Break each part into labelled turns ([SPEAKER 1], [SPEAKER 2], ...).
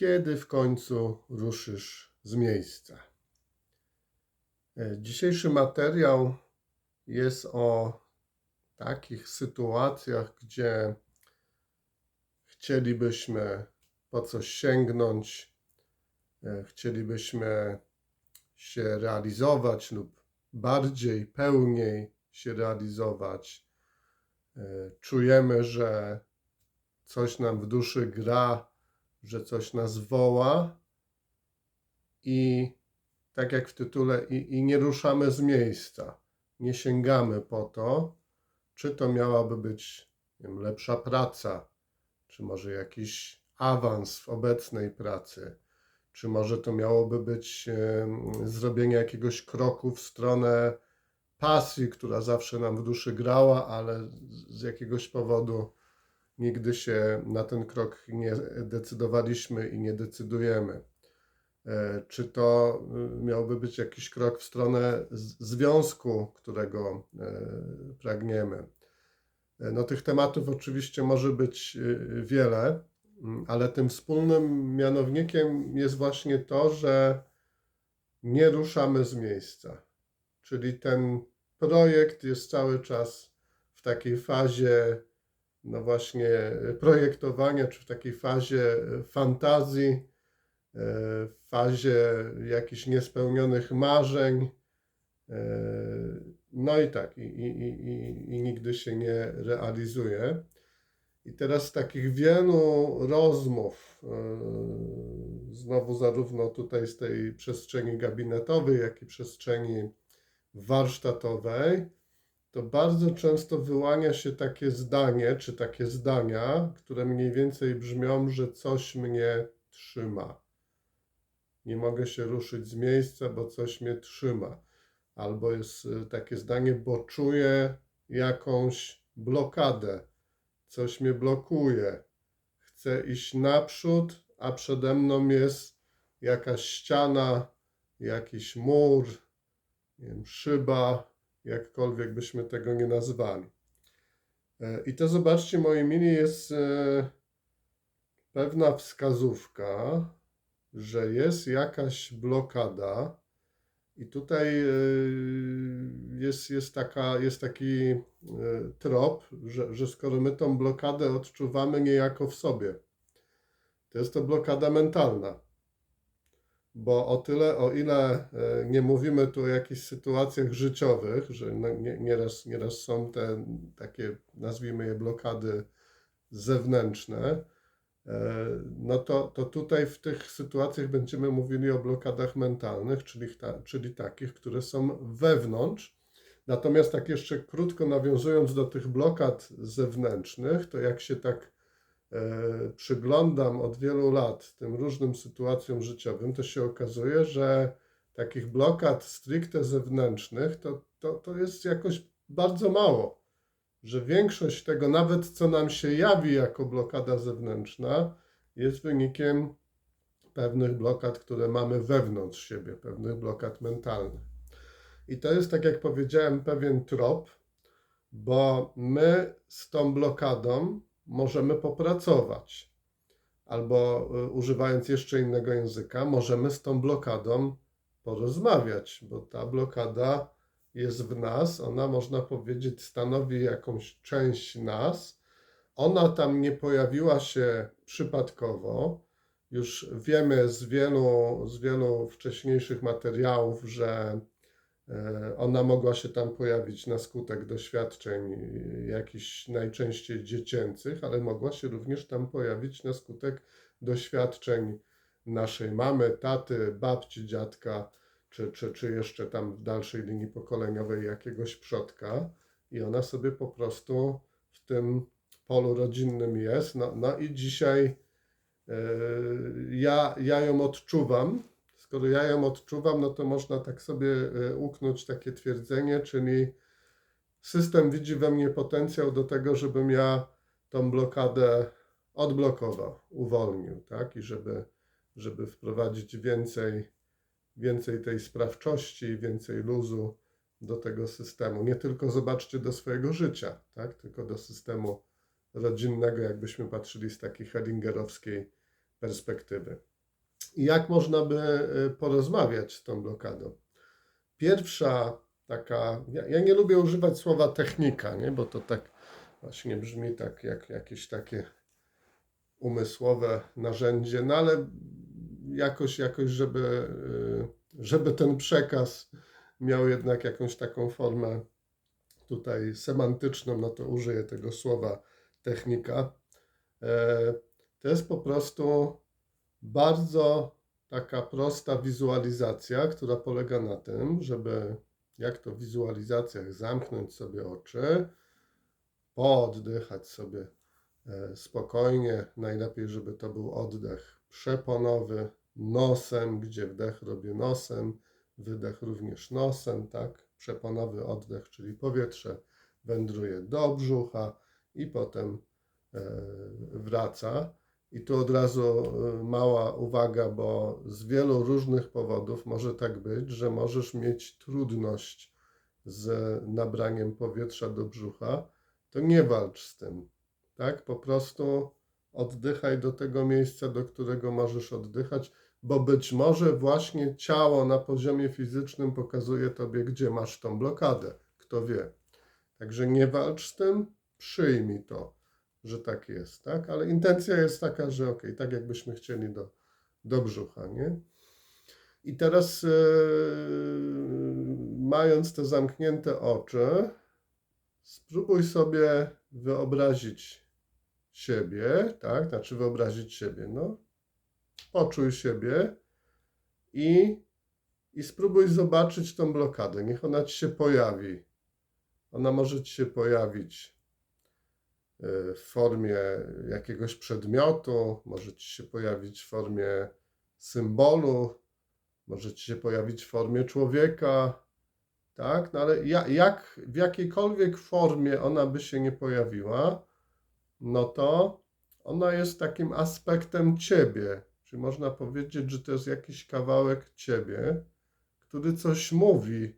[SPEAKER 1] kiedy w końcu ruszysz z miejsca? E, Dzisiejszy materiał jest o takich sytuacjach, gdzie chcielibyśmy po coś sięgnąć, e, chcielibyśmy się realizować lub bardziej, pełniej się realizować. E, Czujemy, że coś nam w duszy gra, że coś nas woła i tak jak w tytule, i, i nie ruszamy z miejsca, nie sięgamy po to, czy to miałaby być wiem, lepsza praca, czy może jakiś awans w obecnej pracy, czy może to miałoby być zrobienie jakiegoś kroku w stronę pasji, która zawsze nam w duszy grała, ale z jakiegoś powodu nigdy się na ten krok nie decydowaliśmy i nie decydujemy. E, Czy to y, miałby być jakiś krok w stronę związku, którego e, pragniemy? E, No, tych tematów oczywiście może być wiele, ale tym wspólnym mianownikiem jest właśnie to, że nie ruszamy z miejsca. Czyli ten projekt jest cały czas w takiej fazie, no właśnie, projektowania, czy w takiej fazie e, fantazji, e, w fazie jakichś niespełnionych marzeń. e, No i tak, i, i, i, i- nigdy się nie realizuje. I teraz z takich wielu rozmów, e, znowu zarówno tutaj z tej przestrzeni gabinetowej, jak i przestrzeni warsztatowej, to bardzo często wyłania się takie zdanie, czy takie zdania, które mniej więcej brzmią, że coś mnie trzyma. Nie mogę się ruszyć z miejsca, bo coś mnie trzyma. Albo jest y, takie zdanie, bo czuję jakąś blokadę, coś mnie blokuje. Chcę iść naprzód, a przede mną jest jakaś ściana, jakiś mur, nie wiem, szyba, jakkolwiek byśmy tego nie nazwali. E, I to zobaczcie, moi mili, jest e, pewna wskazówka, że jest jakaś blokada. I tutaj e, jest, jest, taka, jest taki trop, że, że skoro my tą blokadę odczuwamy niejako w sobie, to jest to blokada mentalna. Bo o tyle, o ile e, nie mówimy tu o jakichś sytuacjach życiowych, że nie- nieraz, nieraz są te takie, nazwijmy je blokady zewnętrzne, e, no to, to tutaj w tych sytuacjach będziemy mówili o blokadach mentalnych, czyli, ta, czyli takich, które są wewnątrz. Natomiast tak jeszcze krótko nawiązując do tych blokad zewnętrznych, to jak się tak przyglądam od wielu lat tym różnym sytuacjom życiowym, to się okazuje, że takich blokad stricte zewnętrznych to, to, to jest jakoś bardzo mało. Że większość tego, nawet co nam się jawi jako blokada zewnętrzna, jest wynikiem pewnych blokad, które mamy wewnątrz siebie, pewnych blokad mentalnych. I to jest, tak jak powiedziałem, pewien trop, bo my z tą blokadą możemy popracować. Albo y, używając jeszcze innego języka, możemy z tą blokadą porozmawiać, bo ta blokada jest w nas, ona można powiedzieć stanowi jakąś część nas. Ona tam nie pojawiła się przypadkowo. Już wiemy z wielu, z wielu wcześniejszych materiałów, że Ona mogła się tam pojawić na skutek doświadczeń e, jakichś najczęściej dziecięcych, ale mogła się również tam pojawić na skutek doświadczeń naszej mamy, taty, babci, dziadka, czy, czy, czy jeszcze tam w dalszej linii pokoleniowej jakiegoś przodka. I ona sobie po prostu w tym polu rodzinnym jest. No, no i dzisiaj e, ja, ja ją odczuwam. Skoro ja ją odczuwam, no to można tak sobie e, uknąć takie twierdzenie, czyli system widzi we mnie potencjał do tego, żebym ja tą blokadę odblokował, uwolnił, tak? I żeby, żeby wprowadzić więcej, więcej tej sprawczości, więcej luzu do tego systemu. Nie tylko zobaczcie do swojego życia, tak? Tylko do systemu rodzinnego, jakbyśmy patrzyli z takiej hellingerowskiej perspektywy. Jak można by e, porozmawiać z tą blokadą? Pierwsza taka, ja, ja nie lubię używać słowa technika, nie? bo to tak właśnie brzmi tak jak jakieś takie umysłowe narzędzie, no ale jakoś, jakoś żeby, y, żeby ten przekaz miał jednak jakąś taką formę tutaj semantyczną, no to użyję tego słowa technika. E, To jest po prostu bardzo taka prosta wizualizacja, która polega na tym, żeby jak to w wizualizacjach zamknąć sobie oczy, pooddychać sobie e, spokojnie. Najlepiej, żeby to był oddech przeponowy nosem, gdzie wdech robię nosem, wydech również nosem, tak? Przeponowy oddech, czyli powietrze wędruje do brzucha i potem e, wraca. I tu od razu e, mała uwaga, bo z wielu różnych powodów może tak być, że możesz mieć trudność z nabraniem powietrza do brzucha, to nie walcz z tym. Tak? Po prostu oddychaj do tego miejsca, do którego możesz oddychać, bo być może właśnie ciało na poziomie fizycznym pokazuje tobie, gdzie masz tą blokadę. Kto wie. Także nie walcz z tym, przyjmij to, że tak jest, tak? Ale intencja jest taka, że ok, tak jakbyśmy chcieli do, do brzucha, nie? I teraz yy, mając te zamknięte oczy, spróbuj sobie wyobrazić siebie, tak? Znaczy wyobrazić siebie, no. Poczuj siebie i, i spróbuj zobaczyć tą blokadę. Niech ona ci się pojawi. Ona może ci się pojawić w formie jakiegoś przedmiotu, może ci się pojawić w formie symbolu, może ci się pojawić w formie człowieka, tak? No ale ja, jak, w jakiejkolwiek formie ona by się nie pojawiła, no to ona jest takim aspektem ciebie. Czyli można powiedzieć, że to jest jakiś kawałek ciebie, który coś mówi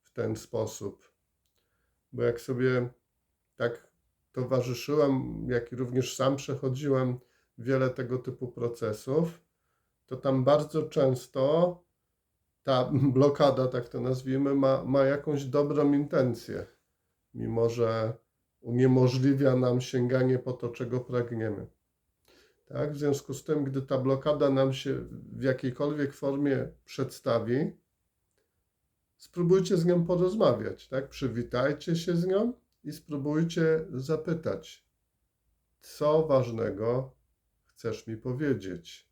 [SPEAKER 1] w ten sposób. Bo jak sobie tak towarzyszyłem, jak i również sam przechodziłem wiele tego typu procesów, to tam bardzo często ta blokada, tak to nazwijmy, ma, ma jakąś dobrą intencję, mimo że uniemożliwia nam sięganie po to, czego pragniemy. Tak? W związku z tym, gdy ta blokada nam się w jakiejkolwiek formie przedstawi, spróbujcie z nią porozmawiać, tak? Przywitajcie się z nią i spróbujcie zapytać, co ważnego chcesz mi powiedzieć.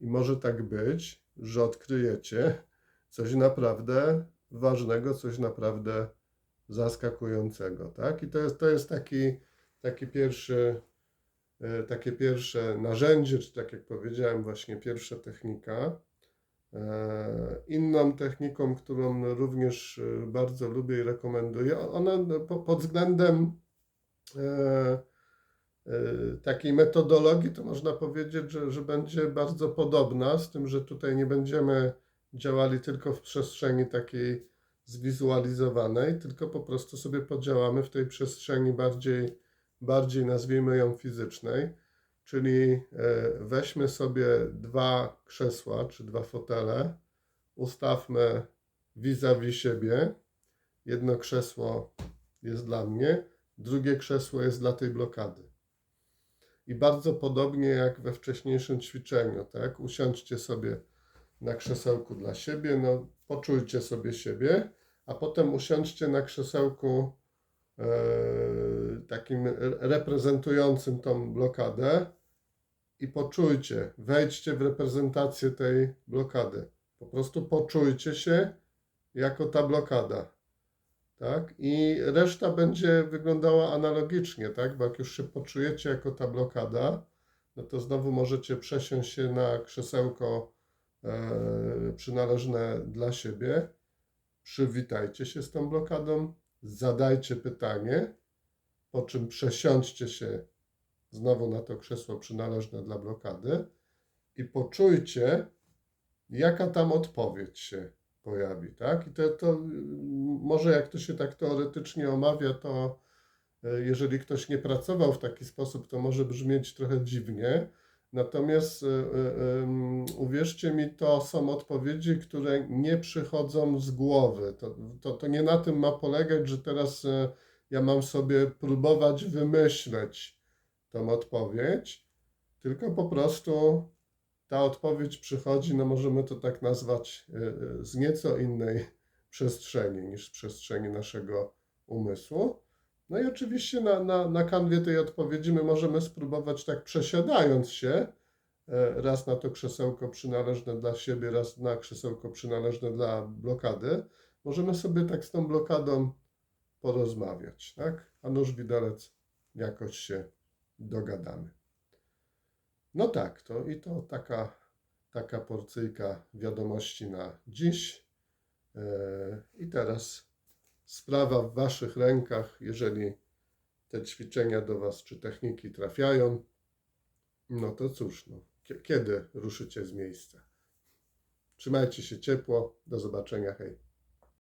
[SPEAKER 1] I może tak być, że odkryjecie coś naprawdę ważnego, coś naprawdę zaskakującego, tak? I to jest, to jest taki, taki pierwszy, e, takie pierwsze narzędzie, czy tak jak powiedziałem, właśnie pierwsza technika. E, Inną techniką, którą również e, bardzo lubię i rekomenduję, ona po- pod względem e, takiej metodologii, to można powiedzieć, że, że będzie bardzo podobna, z tym, że tutaj nie będziemy działali tylko w przestrzeni takiej zwizualizowanej, tylko po prostu sobie podziałamy w tej przestrzeni bardziej, bardziej nazwijmy ją fizycznej, czyli e, weźmy sobie dwa krzesła czy dwa fotele, ustawmy vis-a-vis siebie. Jedno krzesło jest dla mnie, drugie krzesło jest dla tej blokady. I bardzo podobnie jak we wcześniejszym ćwiczeniu, tak? Usiądźcie sobie na krzesełku dla siebie, no poczujcie sobie siebie, a potem usiądźcie na krzesełku e, takim re- reprezentującym tą blokadę i poczujcie, wejdźcie w reprezentację tej blokady. Po prostu poczujcie się jako ta blokada. Tak? I reszta będzie wyglądała analogicznie, tak? Bo jak już się poczujecie jako ta blokada, no to znowu możecie przesiąść się na krzesełko e, przynależne dla siebie. Przywitajcie się z tą blokadą, zadajcie pytanie, po czym przesiądźcie się znowu na to krzesło przynależne dla blokady i poczujcie, jaka tam odpowiedź się pojawi, tak? I to, to może jak to się tak teoretycznie omawia, to e, jeżeli ktoś nie pracował w taki sposób, to może brzmieć trochę dziwnie, Natomiast y, ym, uwierzcie mi, to są odpowiedzi, które nie przychodzą z głowy. To, to, to nie na tym ma polegać, że teraz ja mam sobie próbować wymyśleć tą odpowiedź, tylko po prostu ta odpowiedź przychodzi, no możemy to tak nazwać, y, y, z nieco innej przestrzeni niż z przestrzeni naszego umysłu. No i oczywiście na, na, na kanwie tej odpowiedzi my możemy spróbować tak przesiadając się, e, raz na to krzesełko przynależne dla siebie, raz na krzesełko przynależne dla blokady, możemy sobie tak z tą blokadą porozmawiać, tak? A nóż widelec jakoś się dogadamy. No tak, to i to taka, taka porcyjka wiadomości na dziś. E, I teraz sprawa w Waszych rękach, jeżeli te ćwiczenia do Was czy techniki trafiają, no to cóż, no, kie- kiedy ruszycie z miejsca? Trzymajcie się ciepło, do zobaczenia, hej.